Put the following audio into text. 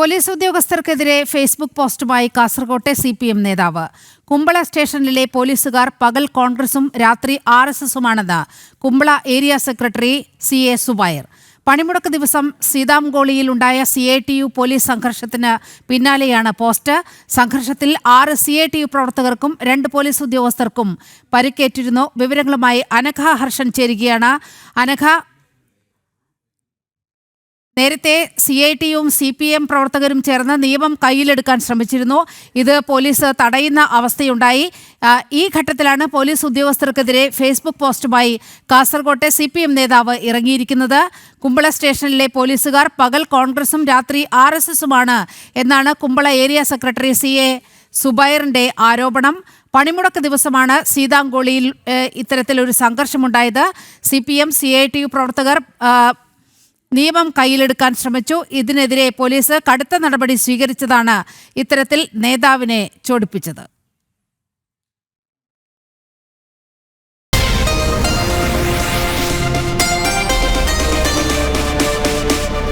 Police ഉദ്യോഗസ്ഥർക്കെതിരെ Facebook പോസ്റ്റുമായി കാസർകോട്ടെ C P M നേതാവ്. കുമ്പള സ്റ്റേഷനിലെ പോലീസുകാർ പകൽ കോൺഗ്രസും രാത്രി R S എസുമാണെന്ന് Kumbala area secretary C A Subair. പണിമുടക്ക് ദിവസം സീതാംഗോളിയിൽ ഉണ്ടായ C A T U police സംഘർഷത്തിന് പിന്നാലെയാണ് പോസ്റ്റ്. സംഘർഷത്തിൽ ആറ് സി എ ടി യു പ്രവർത്തകർക്കും രണ്ട് പോലീസ് ഉദ്യോഗസ്ഥർക്കും പരിക്കേറ്റിരുന്നു. വിവരങ്ങളുമായി അനഘ ഹർഷൻ ചേരുകയാണ്. അനഘ നേരത്തെ സി ഐ ടിയും സി പി എം പ്രവർത്തകരും ചേർന്ന് നിയമം കയ്യിലെടുക്കാൻ ശ്രമിച്ചിരുന്നു. ഇത് പോലീസ് തടയുന്ന അവസ്ഥയുണ്ടായി. ഈ ഘട്ടത്തിലാണ് പോലീസ് ഉദ്യോഗസ്ഥർക്കെതിരെ ഫേസ്ബുക്ക് പോസ്റ്റുമായി കാസർകോട്ടെ സി പി എം നേതാവ് ഇറങ്ങിയിരിക്കുന്നത്. കുമ്പള സ്റ്റേഷനിലെ പോലീസുകാർ പകൽ കോൺഗ്രസും രാത്രി ആർ എസ് എസുമാണ് എന്നാണ് Kumbala area secretary C A സുബൈറിന്റെ ആരോപണം. പണിമുടക്ക് ദിവസമാണ് സീതാങ്കോളിയിൽ ഇത്തരത്തിലൊരു സംഘർഷമുണ്ടായത്. C P M C I T U പ്രവർത്തകർ നിയമം കയ്യിലെടുക്കാൻ ശ്രമിച്ചു. ഇതിനെതിരെ പോലീസ് കടുത്ത നടപടി സ്വീകരിച്ചതാണ് ഇത്തരത്തിൽ നേതാവിനെ ചോടിപ്പിച്ചത്.